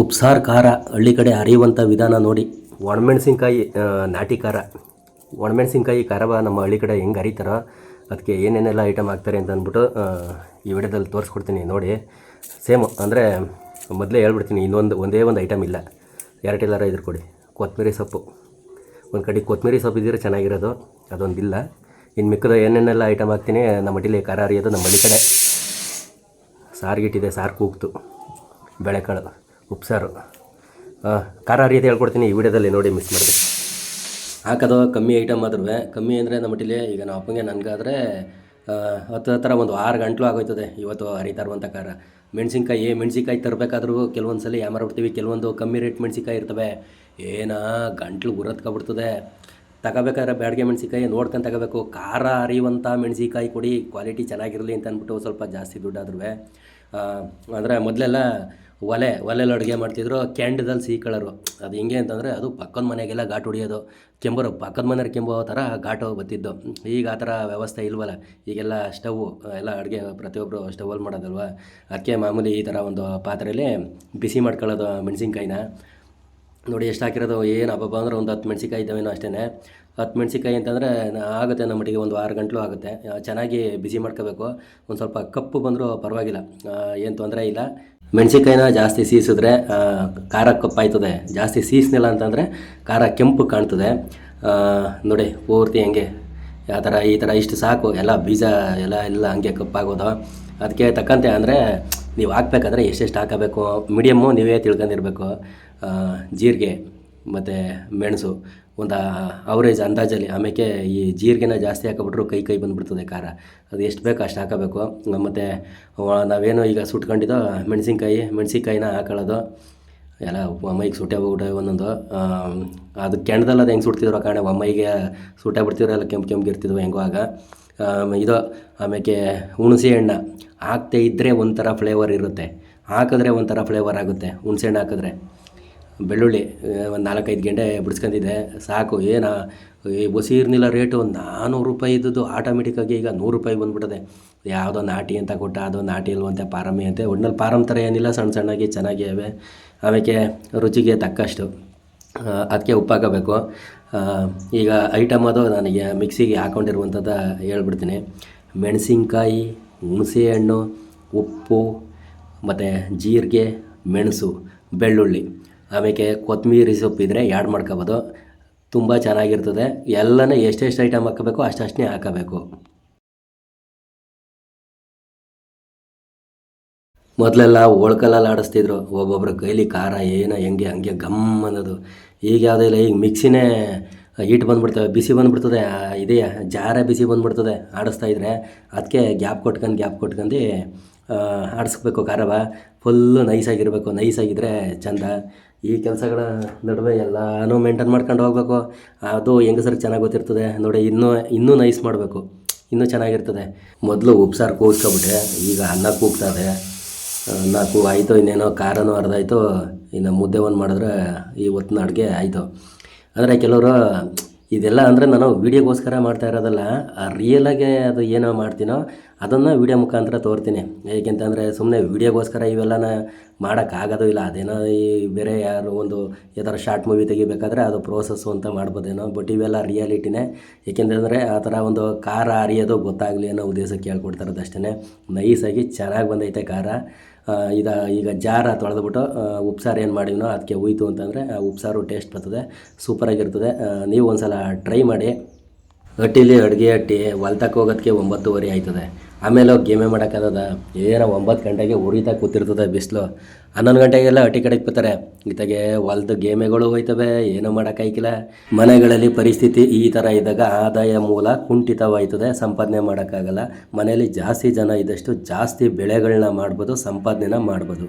ಉಪ್ಸಾರು ಖಾರ ಹಳ್ಳಿ ಕಡೆ ಅರಿಯುವಂಥ ವಿಧಾನ ನೋಡಿ. ಒಣಮೆಣಸಿನ್ಕಾಯಿ ನಾಟಿ ಖಾರ. ಒಣಮೆಣಸಿನ್ಕಾಯಿ ಖಾರವ ನಮ್ಮ ಹಳ್ಳಿ ಕಡೆ ಹೆಂಗೆ ಅರಿತಾರೋ ಅದಕ್ಕೆ ಏನೇನೆಲ್ಲ ಐಟಮ್ ಹಾಕ್ತಾರೆ ಅಂತ ಅಂದ್ಬಿಟ್ಟು ಈ ವಿಡಿಯೋದಲ್ಲಿ ತೋರಿಸ್ಕೊಡ್ತೀನಿ ನೋಡಿ. ಸೇಮ್ ಅಂದರೆ ಮೊದಲೇ ಹೇಳ್ಬಿಡ್ತೀನಿ, ಇನ್ನೊಂದು ಒಂದೇ ಒಂದು ಐಟಮ್ ಇಲ್ಲ. ಎರಡೆಲ್ಲರ ಇದ್ರ ಕೊಡಿ. ಕೊತ್ತಂಬರಿ ಸೊಪ್ಪು. ಒಂದು ಕಡೆ ಕೊತ್ತಂಬರಿ ಸೊಪ್ಪು ಇದ್ದರೆ ಚೆನ್ನಾಗಿರೋದು ಅದೊಂದಿಲ್ಲ ಇನ್ನು ಮಿಕ್ಕದ ಏನೇನೆಲ್ಲ ಐಟಮ್ ಹಾಕ್ತೀನಿ, ನಮ್ಮ ಅಡಿಲಿ ಖಾರ ಅರಿಯೋದು ನಮ್ಮ ಹಳ್ಳಿ ಕಡೆ. ಸಾರಿಗಿಟ್ಟಿದೆ, ಸಾರು ಕೂಗ್ತು. ಬೆಳೆಕಾಳು. ಉಪ್ಸಾರು. ಖಾರ ರೀತಿ ಹೇಳ್ಕೊಡ್ತೀನಿ ಈ ವಿಡಿಯೋದಲ್ಲಿ ನೋಡಿ ಮಿಸ್ ಮಾಡಿದೆ ಹಾಕೋದು, ಕಮ್ಮಿ ಐಟಮ್ ಆದ್ರೂ ಕಮ್ಮಿ ಅಂದರೆ ನಮ್ಮ ಮಟ್ಟಿಲಿ ಈಗ ನಾವು ಅಪ್ಪಂಗೆ ನನಗಾದರೆ ಹತ್ತು ಹತ್ರ ಒಂದು ಆರು ಗಂಟಲು ಆಗೋಯ್ತದೆ ಇವತ್ತು ಹರಿತಾ ಇರುವಂಥ ಖಾರ. ಮೆಣಸಿನ್ಕಾಯಿ ಮೆಣಸಿನ್ಕಾಯಿ ತರಬೇಕಾದ್ರೂ ಕೆಲವೊಂದು ಸಲ ಯಾಮಾರ್ಬಿಡ್ತೀವಿ ಕೆಲವೊಂದು ಕಮ್ಮಿ ರೇಟ್ ಮೆಣಸಿನ್ಕಾಯಿ ಇರ್ತವೆ. ಏನೋ, ಗಂಟ್ಲು ಉರತ್ಕೊಬಿಡ್ತದೆ. ತಗೋಬೇಕಾದ್ರೆ ಬ್ಯಾಡ್ಗೆ ಮೆಣಸಿನ್ಕಾಯಿ ನೋಡ್ಕೊಂಡು ತಗೋಬೇಕು. ಖಾರ ಅರಿಯುವಂಥ ಮೆಣಸಿನ್ಕಾಯಿ ಕೊಡಿ. ಕ್ವಾಲಿಟಿ ಚೆನ್ನಾಗಿರಲಿ ಅಂತ ಅಂದ್ಬಿಟ್ಟು ಸ್ವಲ್ಪ ಜಾಸ್ತಿ ದುಡ್ಡಾದ್ರೂ ಅಂದರೆ ಮೊದಲೆಲ್ಲ ಒಲೆ ಒಲೆಯಲ್ಲಿ ಅಡುಗೆ ಮಾಡ್ತಿದ್ರು, ಕ್ಯಾಂಡದಲ್ಲಿ ಸಿಹಿ ಕಳರು ಅದು ಹೆಂಗೆ ಅಂತಂದರೆ ಅದು ಪಕ್ಕದ ಮನೆಗೆಲ್ಲ ಘಾಟ್ ಹೊಡಿಯೋದು. ಕೆಂಬರು, ಪಕ್ಕದ ಮನೆಯವ್ರು ಕೆಂಬೋ ಥರ ಘಾಟು ಬತ್ತಿದ್ದು. ಈಗ ಆ ಥರ ವ್ಯವಸ್ಥೆ ಇಲ್ವಲ್ಲ? ಈಗೆಲ್ಲ ಸ್ಟವ್, ಎಲ್ಲ ಅಡುಗೆ ಪ್ರತಿಯೊಬ್ಬರು ಸ್ಟವಲ್ಲಿ ಮಾಡೋದಲ್ವ? ಅದಕ್ಕೆ ಮಾಮೂಲಿ ಈ ಥರ ಒಂದು ಪಾತ್ರೆಯಲ್ಲಿ ಬಿಸಿ ಮಾಡ್ಕೊಳ್ಳೋದು ಮೆಣಸಿನ್ಕಾಯಿನ. ನೋಡಿ, ಎಷ್ಟು ಹಾಕಿರೋದು? ಏನು ಹಬ್ಬ ಅಂದ್ರೆ ಒಂದು ಹತ್ತು ಮೆಣಸಿಕಾಯಿ ಇದ್ದಾವೇನೋ ಅಷ್ಟೇ ಹತ್ತು ಮೆಣಸಿಕಾಯಿ ಅಂತಂದರೆ ಆಗುತ್ತೆ ನಮ್ಮ ಮಟ್ಟಿಗೆ ಒಂದು ಆರು ಗಂಟಲು ಆಗುತ್ತೆ. ಚೆನ್ನಾಗಿ ಬಿಸಿ ಮಾಡ್ಕೋಬೇಕು. ಒಂದು ಸ್ವಲ್ಪ ಕಪ್ಪು ಬಂದರೂ ಪರವಾಗಿಲ್ಲ. ಏನು ತೊಂದರೆ ಇಲ್ಲ. ಮೆಣಸಿಕಾಯಿನ ಜಾಸ್ತಿ ಸೀಸಿದ್ರೆ ಖಾರ ಕಪ್ಪಾಯ್ತದೆ. ಜಾಸ್ತಿ ಸೀಸ್ನಿಲ್ಲ ಅಂತಂದರೆ ಖಾರ ಕೆಂಪು ಕಾಣ್ತದೆ. ನೋಡಿ, ಪೂರ್ತಿ ಹಂಗೆ. ಆ ಥರ, ಈ ಥರ ಇಷ್ಟು ಸಾಕು. ಎಲ್ಲ ಬೀಜ ಎಲ್ಲ ಎಲ್ಲ ಹಂಗೆ ಕಪ್ಪಾಗೋದು. ಅದಕ್ಕೆ ತಕ್ಕಂತೆ ಅಂದರೆ, ನೀವು ಹಾಕ್ಬೇಕಾದ್ರೆ ಎಷ್ಟೆಷ್ಟು ಹಾಕಬೇಕು? ಮೀಡಿಯಮ್ಮು ನೀವೇ ತಿಳ್ಕೊಂಡಿರ್ಬೇಕು. ಜೀರಿಗೆ ಮತ್ತು ಮೆಣಸು ಒಂದು ಅವರೇಜ್ ಅಂದಾಜಲ್ಲಿ ಆಮೇಲೆ ಈ ಜೀರಿಗೆನ ಜಾಸ್ತಿ ಹಾಕೊಬಿಟ್ರು ಕೈ ಕೈ ಬಂದುಬಿಡ್ತದೆ ಖಾರ. ಅದು ಎಷ್ಟು ಬೇಕು ಅಷ್ಟು ಹಾಕಬೇಕು. ಮತ್ತು ನಾವೇನು ಈಗ ಸುಟ್ಕೊಂಡಿದ್ದೋ ಮೆಣಸಿನ್ಕಾಯಿ, ಮೆಣಸಿನ್ಕಾಯಿನ ಹಾಕೊಳ್ಳೋದು. ಎಲ್ಲ ಒಮ್ಮೈಗೆ ಸುಟ್ಟೆ ಹೋಗ್ಬಿಟ್ಟವೆ ಒಂದೊಂದು. ಅದು ಕೆಣದಲ್ಲಿ ಅದು ಹೆಂಗೆ ಸುಡ್ತಿದ್ರು ಕಾರಣ ಒಮ್ಮೈಗೆ ಸುಟ್ಟೆ ಬಿಡ್ತಿದ್ರು ಎಲ್ಲ ಕೆಂಪು ಕೆಂಪು ಇರ್ತಿದ್ವು ಹೆಂಗೋ ಆಗ. ಇದು ಆಮೇಲೆ ಹುಣಸೆ ಹಣ್ಣು ಹಾಕ್ದೇ ಇದ್ದರೆ ಒಂಥರ ಫ್ಲೇವರ್ ಇರುತ್ತೆ. ಹಾಕಿದ್ರೆ ಒಂಥರ ಫ್ಲೇವರ್ ಆಗುತ್ತೆ ಹುಣಸೆ ಹಣ್ಣು ಹಾಕಿದ್ರೆ. ಬೆಳ್ಳುಳ್ಳಿ ಒಂದು ನಾಲ್ಕೈದು ಗಂಟೆ ಬಿಡಿಸ್ಕೊಂಡಿದ್ದೆ ಸಾಕು, ಏನ ಈ ಇರಲಿಲ್ಲ ರೇಟು ನಾನ್ನೂರು ರೂಪಾಯಿ ಇದ್ದದ್ದು ಆಟೋಮೆಟಿಕ್ಕಾಗಿ ಈಗ ನೂರು ರೂಪಾಯಿ ಬಂದ್ಬಿಟ್ಟದೆ ಯಾವುದೋ ನಾಟಿ ಅಂತ ಕೊಟ್ಟ, ಅದು ನಾಟಿ ಇಲ್ವಂತೆ ಪಾರಮ್ಮಿ ಅಂತೆ. ಒಟ್ನಲ್ಲಿ ಪಾರಮ್ ಥರ ಏನಿಲ್ಲ ಸಣ್ಣ ಸಣ್ಣಾಗಿ ಚೆನ್ನಾಗಿ ಅವೆ ಆಮೇಲೆ ರುಚಿಗೆ ತಕ್ಕಷ್ಟು ಅದಕ್ಕೆ ಉಪ್ಪು ಹಾಕಬೇಕು. ಈಗ ಐಟಮ್ ಅದು ನನಗೆ ಮಿಕ್ಸಿಗೆ ಹಾಕೊಂಡಿರುವಂಥದ್ದು ಹೇಳ್ಬಿಡ್ತೀನಿ. ಮೆಣಸಿನ್ಕಾಯಿ ಹುಣಸೆ ಹಣ್ಣು ಉಪ್ಪು, ಮತ್ತು ಜೀರಿಗೆ, ಮೆಣಸು, ಬೆಳ್ಳುಳ್ಳಿ. ಆಮೇಲೆ ಕೊತ್ತಂಬರಿ ಇದ್ದರೆ ಆ್ಯಡ್ ಮಾಡ್ಕೋಬೋದು. ತುಂಬ ಚೆನ್ನಾಗಿರ್ತದೆ. ಎಲ್ಲನೂ ಎಷ್ಟೆಷ್ಟು ಐಟಮ್ ಹಾಕಬೇಕು ಅಷ್ಟಷ್ಟೇ ಹಾಕಬೇಕು. ಮೊದಲೆಲ್ಲ ಓಳ್ಕಲ್ಲಲ್ಲಿ ಆಡಿಸ್ತಿದ್ರು. ಒಬ್ಬೊಬ್ರ ಕೈಲಿ ಖಾರ ಏನೋ ಹೆಂಗೆ ಹಂಗೆ ಗಮ್ ಅನ್ನೋದು. ಈಗ ಯಾವುದೂ ಇಲ್ಲ. ಈಗ ಮಿಕ್ಸಿನೇ ಹೀಟ್ ಬಂದುಬಿಡ್ತವೆ. ಬಿಸಿ ಬಂದುಬಿಡ್ತದೆ. ಇದೆಯಾ ಜಾರ ಬಿಸಿ ಬಂದುಬಿಡ್ತದೆ ಆಡಿಸ್ತಾ ಇದ್ರೆ. ಅದಕ್ಕೆ ಗ್ಯಾಪ್ ಕೊಟ್ಕೊಂಡು ಗ್ಯಾಪ್ ಕೊಟ್ಕೊಂಡು ಆಡಿಸ್ಬೇಕು ಖಾರವ ಫುಲ್ಲು ನೈಸಾಗಿರಬೇಕು ನೈಸಾಗಿದ್ದರೆ ಚಂದ. ಈ ಕೆಲಸಗಳ ನಡುವೆ ಎಲ್ಲನೂ ಮೇಂಟೈನ್ ಮಾಡ್ಕೊಂಡು ಹೋಗ್ಬೇಕು. ಅದು ಹೆಂಗಸರಿಗೆ ಚೆನ್ನಾಗಿ ಗೊತ್ತಿರ್ತದೆ. ನೋಡಿ, ಇನ್ನೂ ಇನ್ನೂ ನೈಸ್ ಮಾಡಬೇಕು. ಇನ್ನೂ ಚೆನ್ನಾಗಿರ್ತದೆ. ಮೊದಲು ಉಪ್ಸಾರು ಕೂಗಿಸ್ಕೊಬಿಟ್ಟೆ ಈಗ ಅನ್ನ ಕೂಗ್ತದೆ. ನಾಲ್ಕು ಆಯಿತು, ಇನ್ನೇನೋ ಖಾರನೂ ಅರ್ಧಾಯ್ತು ಇನ್ನು ಮುದ್ದೆ ಒಂದು ಮಾಡಿದ್ರೆ ಇವತ್ತಿನ ಅಡುಗೆ ಆಯಿತು. ಅಂದರೆ ಕೆಲವರು ಇದೆಲ್ಲ ಅಂದರೆ ನಾನು ವೀಡಿಯೋಗೋಸ್ಕರ ಮಾಡ್ತಾ ಇರೋದಲ್ಲ ರಿಯಲಾಗೆ ಅದು ಏನೋ ಮಾಡ್ತೀನೋ ಅದನ್ನು ವೀಡಿಯೋ ಮುಖಾಂತರ ತೋರ್ತೀನಿ. ಏಕೆಂತಂದರೆ ಸುಮ್ಮನೆ ವೀಡಿಯೋಗೋಸ್ಕರ ಇವೆಲ್ಲನ ಮಾಡೋಕ್ಕಾಗೋದು ಇಲ್ಲ. ಅದೇನೋ ಈ ಬೇರೆ ಯಾರು ಒಂದು ಯಾವ್ದಾರು ಶಾರ್ಟ್ ಮೂವಿ ತೆಗಿಬೇಕಾದ್ರೆ ಅದು ಪ್ರೋಸೆಸ್ಸು ಅಂತ ಮಾಡ್ಬೋದೇನೋ ಬಟ್ ಇವೆಲ್ಲ ರಿಯಾಲಿಟಿನೇ ಏಕೆಂತಂದರೆ ಆ ಥರ ಒಂದು ಕಾರ ಅರಿಯೋದು ಗೊತ್ತಾಗಲಿ ಅನ್ನೋ ಉದ್ದೇಶಕ್ಕೆ ಕೇಳ್ಕೊಡ್ತಾರದಷ್ಟೇ ನೈಸಾಗಿ ಚೆನ್ನಾಗಿ ಬಂದೈತೆ ಆ, ಇದ, ಈಗ ಜಾರ ತೊಳೆದ್ಬಿಟ್ಟು ಉಪ್ಸಾರು ಏನು ಮಾಡಿದ್ನೋ ಅದಕ್ಕೆ ಹೋಯ್ತು ಅಂತಂದರೆ ಉಪ್ಸಾರು ಟೇಸ್ಟ್ ಬರ್ತದೆ ಸೂಪರಾಗಿರ್ತದೆ ನೀವು ಒಂದು ಸಲ ಟ್ರೈ ಮಾಡಿ. ಹಟ್ಟಿಲಿ ಅಡುಗೆ ಹಟ್ಟಿ ಹೊಲ್ತಕ್ಕೆ ಹೋಗೋದಕ್ಕೆ ಒಂಬತ್ತುವರೆ ಆಯ್ತದೆ. ಆಮೇಲೆ ಹೋಗಿ ಗೇಮೇ ಮಾಡೋಕ್ಕಾಗದ ಏನೋ ಒಂಬತ್ತು ಗಂಟೆಗೆ ಉರಿತಾ ಕೂತಿರ್ತದೆ ಬಿಸಿಲು. ಹನ್ನೊಂದು ಗಂಟೆಗೆಲ್ಲ ಅಟ್ಟಿ ಕಡೆಗೆ ಬರ್ತಾರೆ ಇತ್ತಾಗೆ ಹೊಲ್ದು ಗೇಮೆಗಳು ಹೋಯ್ತವೆ, ಏನೂ ಮಾಡೋಕ್ಕಾಯ್ಕಿಲ್ಲ ಮನೆಗಳಲ್ಲಿ ಪರಿಸ್ಥಿತಿ ಈ ಥರ ಇದ್ದಾಗ ಆದಾಯ ಮೂಲ ಕುಂಠಿತವಾಯ್ತದೆ, ಸಂಪಾದನೆ ಮಾಡೋಕ್ಕಾಗಲ್ಲ ಮನೆಯಲ್ಲಿ ಜಾಸ್ತಿ ಜನ ಇದ್ದಷ್ಟು ಜಾಸ್ತಿ ಬೆಳೆಗಳನ್ನ ಮಾಡ್ಬೋದು, ಸಂಪಾದನೆನ ಮಾಡ್ಬೋದು.